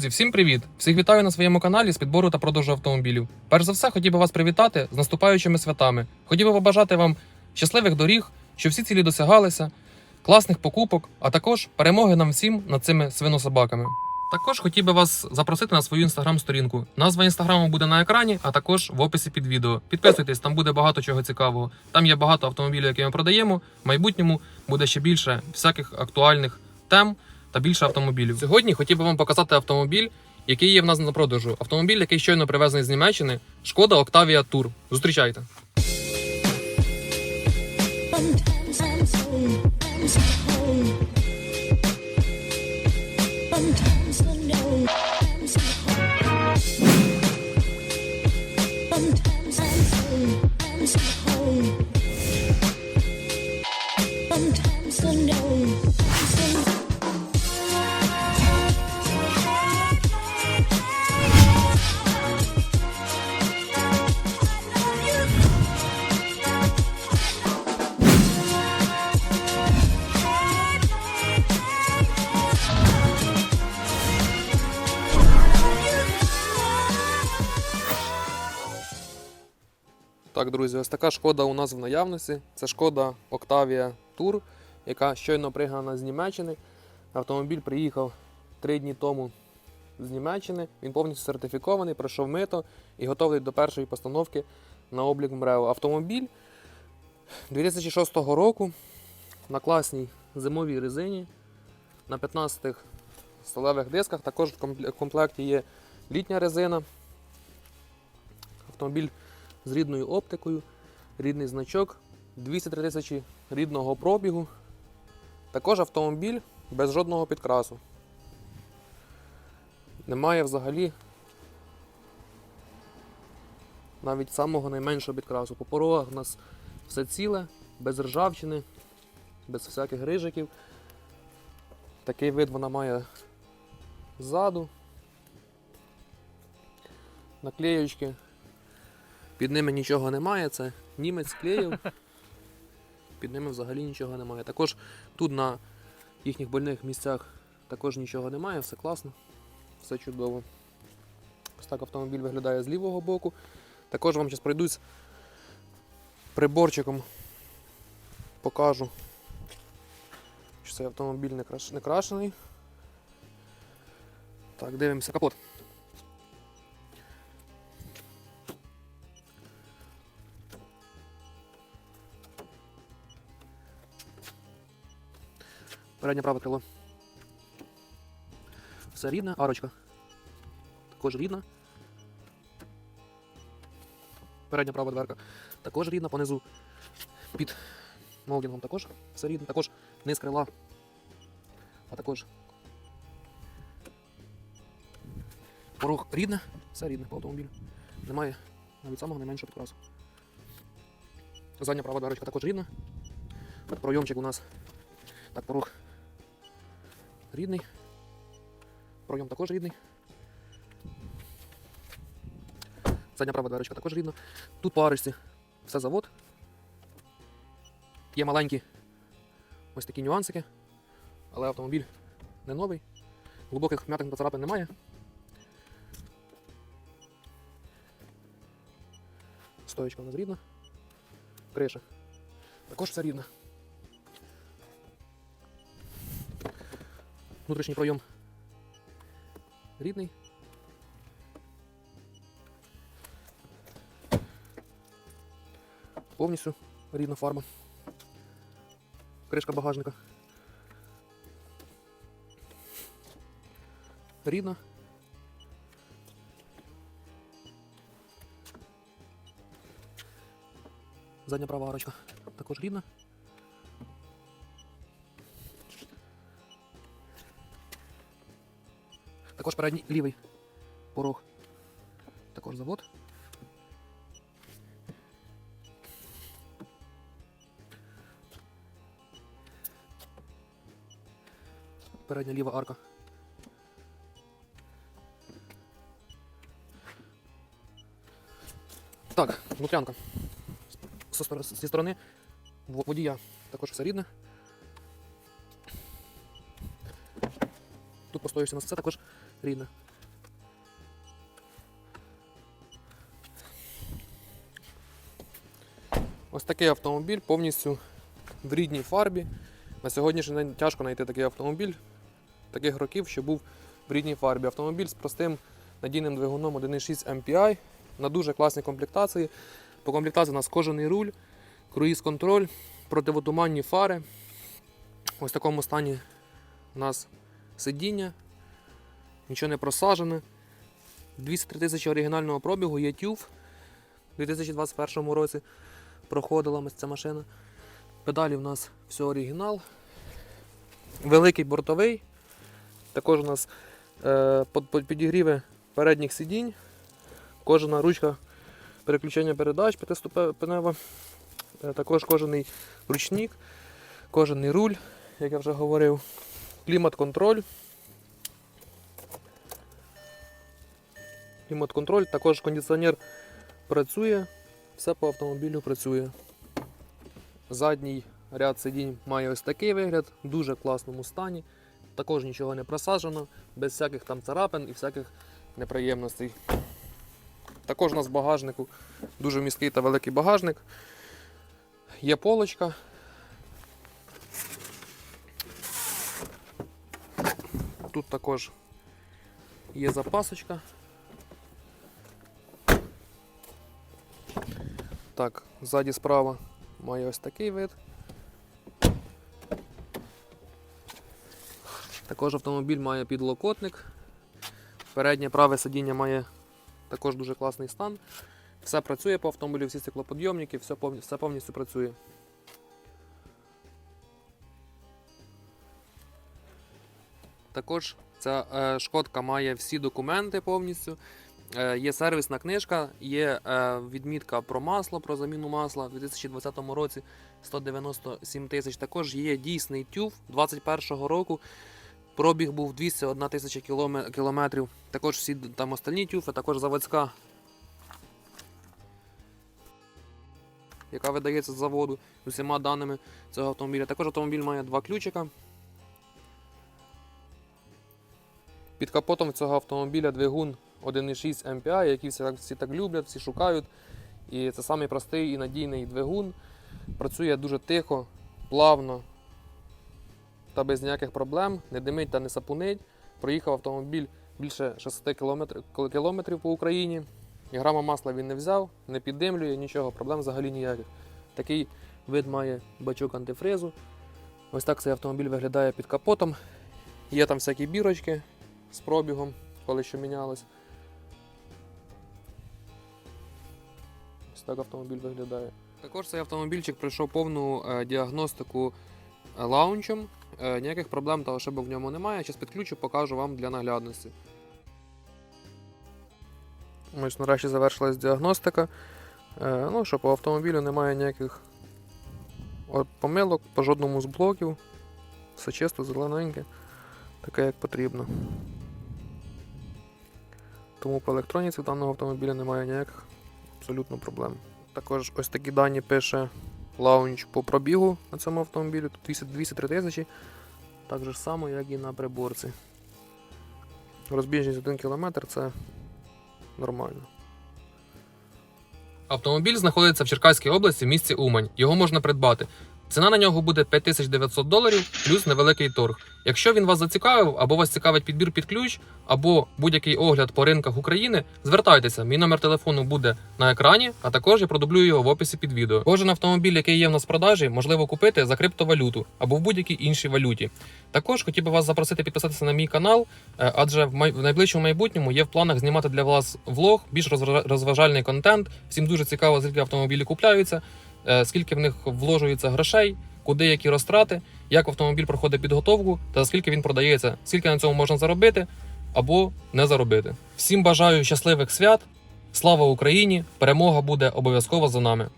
Друзі, всім привіт! Всіх вітаю на своєму каналі з підбору та продажу автомобілів. Перш за все, хотів би вас привітати з наступаючими святами. Хотів би побажати вам щасливих доріг, щоб всі цілі досягалися, класних покупок, а також перемоги нам всім над цими свинособаками. Також хотів би вас запросити на свою інстаграм-сторінку. Назва інстаграму буде на екрані, а також в описі під відео. Підписуйтесь, там буде багато чого цікавого. Там є багато автомобілів, які ми продаємо. В майбутньому буде ще більше всяких актуальних тем та більше автомобілів. Сьогодні хотів би вам показати автомобіль, який є в нас на продажу. Автомобіль, який щойно привезений з Німеччини. Шкода Octavia Tour. Зустрічайте. Так, друзі, ось така шкода у нас в наявності. Це шкода Octavia Tour, яка щойно пригнана з Німеччини. Автомобіль приїхав три дні тому з Німеччини. Він повністю сертифікований, пройшов мито і готовий до першої постановки на облік МРЕО. Автомобіль 2006 року на класній зимовій резині, на 15 сталевих дисках. Також в комплекті є літня резина. Автомобіль з рідною оптикою, рідний значок, 203 тисячі рідного пробігу. Також автомобіль без жодного підкрасу. Немає взагалі навіть самого найменшого підкрасу. По порогах у нас все ціле, без ржавчини, без всяких грижиків. Такий вид вона має ззаду. Наклеючки під ними нічого немає, це німець клеїв. Під ними взагалі нічого немає. Також тут на їхніх больних місцях також нічого немає, все класно, все чудово. Ось так автомобіль виглядає з лівого боку. Також вам зараз пройдусь приборчиком, покажу, що цей автомобіль не, краш... не крашений. Так, дивимося капот. Переднє праве крило. Все рідне, арочка. Також рідна. Передня права дверка. Також рідна, понизу під молдінгом також все рідне. Також низ крила. А також порог рідне, все рідне по автомобілю. Немає навіть самого найменшого підкрасу. Задня права дверочка також рідна. Пройомчик у нас так, порог рідний. Пройом також рідний. Задня права дверочка також рідна. Тут по арочці все завод. Є маленькі ось такі нюансики, але автомобіль не новий. Глибоких м'ятих та царапин немає. Стоечка у нас рідна. Криша. Також все рідне. Внутрішній пройом рідний. Повністю рідна фарба. Кришка багажника. Рідна. Задня права арочка також рідна. Також передній лівий порог. Також завод. Передня ліва арка. Так, внутрянка. Зі сторони, водія також все рідне. Тут постоївся у нас це також рідна? Ось такий автомобіль повністю в рідній фарбі. На сьогоднішній день тяжко знайти такий автомобіль таких років, що був в рідній фарбі. Автомобіль з простим надійним двигуном 1,6 MPI на дуже класній комплектації. По комплектації у нас кожаний руль, круїз-контроль, противотуманні фари. Ось в такому стані у нас сидіння нічого не просажене. 203 тисячі оригінального пробігу, є TÜV. У 2021 році проходила ця машина. Педалі в нас все оригінал. Великий бортовий. Також у нас е, підігріви передніх сидінь. Кожна ручка переключення передач п'ятиступенева. Е, також кожний ручник, кожний руль, як я вже говорив. Клімат-контроль. Клімат-контроль, також кондиціонер працює, все по автомобілю працює. Задній ряд сидінь має ось такий вигляд, в дуже класному стані. Також нічого не просаджено, без всяких там царапин і всяких неприємностей. Також у нас в багажнику дуже міський та великий багажник. Є полочка. Тут також є запасочка. Так, ззаді справа має ось такий вид. Також автомобіль має підлокотник. Переднє праве сидіння має також дуже класний стан. Все працює по автомобілю, всі циклоподйомники, все повністю, все повністю працює. Також ця е, шкодка має всі документи повністю. Е, є сервісна книжка, є е, відмітка про масло, про заміну масла у 2020 році 197 тисяч. Також є дійсний тюф 21 року. Пробіг був 201 тисяча кілометрів. Також всі там остальні тюфи, також заводська, яка видається з заводу з усіма даними цього автомобіля. Також автомобіль має два ключика. Під капотом цього автомобіля двигун 1.6 MPI, який всі так, всі так люблять, всі шукають. І це самий простий і надійний двигун. Працює дуже тихо, плавно та без ніяких проблем, не димить та не сапунить. Проїхав автомобіль більше 600 кілометрів, кілометрів по Україні. І грама масла він не взяв, не піддимлює, нічого, проблем взагалі ніяких. Такий вид має бачок антифризу. Ось так цей автомобіль виглядає під капотом. Є там всякі бірочки з пробігом, коли що мінялось. Ось так автомобіль виглядає. Також цей автомобільчик пройшов повну е, діагностику е, лаунчем. Е, ніяких проблем та ошибок в ньому немає. Зараз підключу, покажу вам для наглядності. Ось нарешті завершилась діагностика. Ну що, по автомобілю немає ніяких помилок по жодному з блоків. Все чисто, зелененьке, таке як потрібно. Тому по електроніці даного автомобіля немає ніяких абсолютно проблем. Також ось такі дані пише лаунч по пробігу на цьому автомобілі. Тут 200 203 тисячі. Так же само, як і на приборці. Розбіжність 1 км це нормально. Автомобіль знаходиться в Черкаській області в місті Умань. Його можна придбати. Ціна на нього буде 5900 доларів плюс невеликий торг. Якщо він вас зацікавив, або вас цікавить підбір під ключ, або будь-який огляд по ринках України, звертайтеся. Мій номер телефону буде на екрані, а також я продублюю його в описі під відео. Кожен автомобіль, який є в нас в продажі, можливо купити за криптовалюту або в будь-якій іншій валюті. Також хотів би вас запросити підписатися на мій канал, е, адже в найближчому майбутньому є в планах знімати для вас влог, більш розважальний контент. Всім дуже цікаво, скільки автомобілі купляються, скільки в них вложується грошей, куди які розтрати, як автомобіль проходить підготовку та скільки він продається, скільки на цьому можна заробити або не заробити. Всім бажаю щасливих свят. Слава Україні! Перемога буде обов'язково за нами.